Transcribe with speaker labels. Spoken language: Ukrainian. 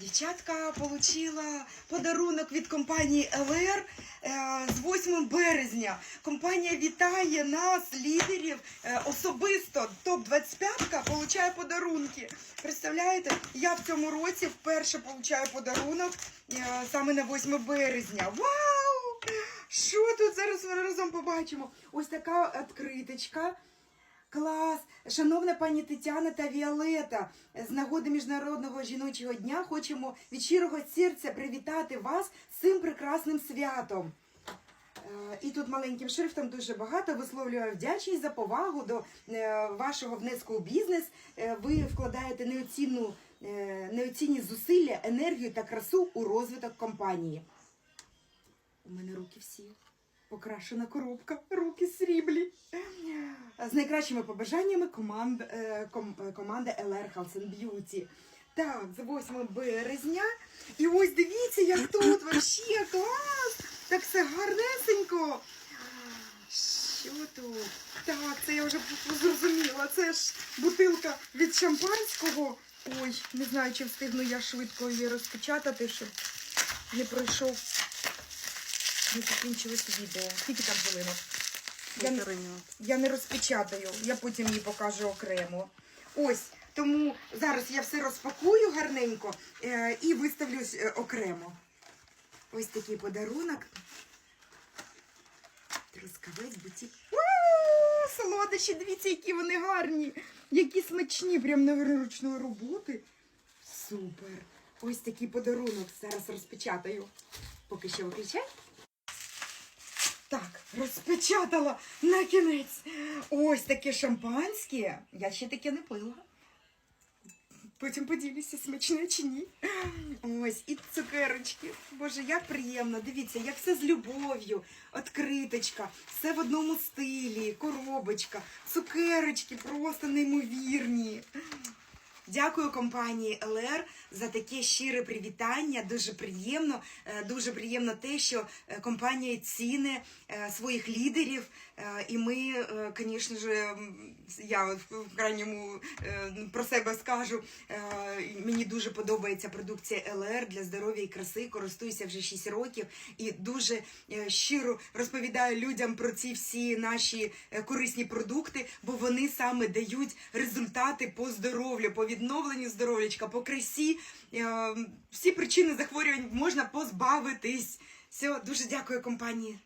Speaker 1: Дівчатка отримала подарунок від компанії ЛР е, з 8 березня. Компанія вітає нас, лідерів, е, особисто топ-25 отримує подарунки. Представляєте, я в цьому році вперше отримую подарунок е, саме на 8 березня. Вау! Що тут зараз ми разом побачимо? Ось така відкриточка. Клас! Шановна пані Тетяна та Віолета, з нагоди Міжнародного жіночого дня хочемо від щирого серця привітати вас з цим прекрасним святом. Е, І тут маленьким шрифтом дуже багато висловлюю вдячність за повагу до е, вашого внеску у бізнес. Е, Ви вкладаєте неоцінну, неоцінні зусилля, енергію та красу у розвиток компанії. У мене руки всі. Покрашена коробка, руки сріблі. З найкращими побажаннями команд, е, ком, е, команди LR Health and Beauty. Так, з 8 березня. І ось дивіться, як тут вообще клас! Так все гарнесенько. Що тут? Так, це я вже зрозуміла. Це ж бутилка від шампанського. Ой, не знаю, чи встигну я швидко її розпечатати, щоб не пройшов. Не закінчилось відео. Скільки там хвилинок? Я не- я не розпечатаю, я потім її покажу окремо. Ось, тому зараз я все розпакую гарненько е, і виставлюсь е, окремо. Ось такий подарунок. Трускавець буті. Ууу, Солодощі, дивіться, які вони гарні, які смачні, прям на ручної роботи. Супер. Ось такий подарунок. Зараз розпечатаю. Поки що виключай. Так, розпечатала на кінець. Ось таке шампанське. Я ще таке не пила. Потім поділюся, смачне чи ні. Ось, і цукерочки. Боже, як приємно. Дивіться, як все з любов'ю. Откриточка, все в одному стилі, коробочка, цукерочки просто неймовірні. Дякую компанії ЛР за таке щире привітання. Дуже приємно. Е, Дуже приємно те, що е, компанія ціни е, своїх лідерів. І ми, звісно ж, я в крайньому про себе скажу. Мені дуже подобається продукція ЛР для здоров'я і краси. Користуюся вже 6 років і дуже щиро розповідаю людям про ці всі наші корисні продукти, бо вони саме дають результати по здоров'ю, по відновленню здоров'ячка, по красі. Е, Всі причини захворювань можна позбавитись. Все, дуже дякую компанії